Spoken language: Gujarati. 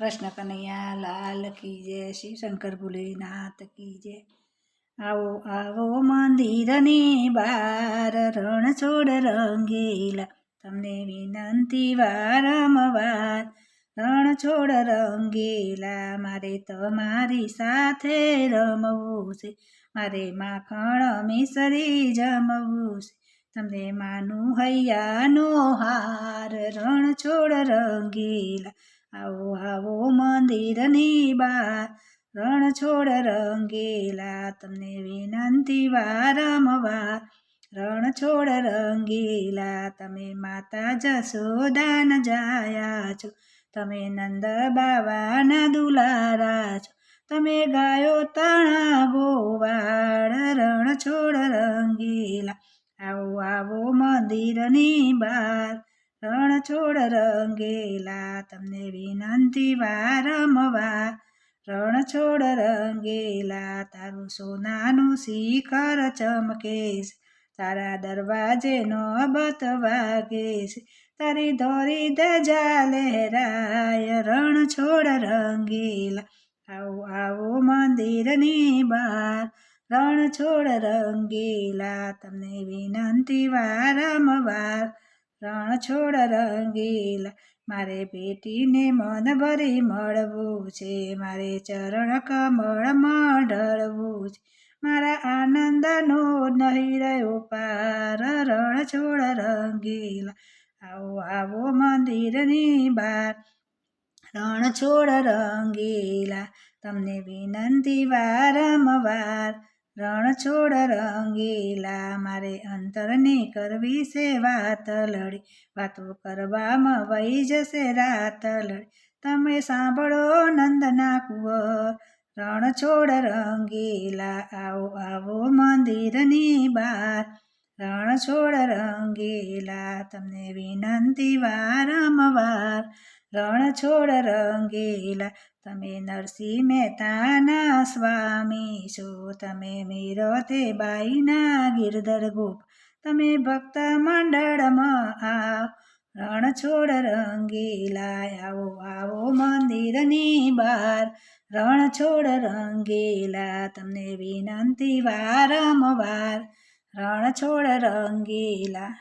કૃષ્ણ કનૈયા, લાલ કી જય, શ્રી શંકર ભોલેનાથ કી જય. આવો આવો મંદિરની બાર રણ છોડ રંગીલા. તમને વિનંતી વારંવાર, રણ છોડ રંગીલા. મારે તમારી સાથે રમવું છે. મારે માખણ મિસરી જમવું છે. તમને માનું હૈયાનો હાર, રણ છોડ રંગીલા. આવો આવો મંદિરની બાર રણ છોડ રંગીલા, તમને વિનંતી વારંવાર. રણ છોડ રંગીલા, તમે માતા જશોદાન જાયા છો. તમે નંદ બાવાના દુલારા છો. તમે ગાયો તણા ગોવાળ રણ છોડ રંગીલા. આવો આવો મંદિરની બાર રણ છોડ રંગેલા, તમને વિનંતી વારંવાર. રણ છોડ રંગેલા, તારું સોનાનું શિખર ચમકેશ. તારા દરવાજે નોબત વાગેશ. તારી ધોરી ધજા લહેરાય રણ છોડ રંગેલા. આવો આવો મંદિરની બાર રણ છોડ રંગેલા, તમને વિનંતી વારંવાર. રણ છોડ રંગીલા, મારે પેટીને મન ભરી મળવું છે, મારે ચરણ કમળમાં ઢળવું છે. મારા આનંદનો નહીં રહ્યો પાર, રણ છોડ રંગીલા, આવો આવો મંદિરની બાર. રણ છોડ રંગીલા, તમને વિનંતી વારંવાર. રણ છોડ રંગીલા મારે અંતરને કરવી છે વાત લડી. વાતો કરવામાં વહી જશે રાત લડી. તમે સાંભળો નંદના કુંવર રણ છોડ રંગીલા આવો આવો મંદિરની બાર રણ છોડ રંગીલા તમને વિનંતી વારંવાર. રણ છોડ રંગીલા તમે નરસિંહ મહેતાના સ્વામી છો તમે મીરતે બાઈના ગિરધર ગોપ તમે ભક્ત મંડળમાં આવ રણ છોડ રંગીલા આવો આવો મંદિરની બહાર રણ છોડ રંગીલા તમને વિનંતી વારંવાર રણ છોડ રંગીલા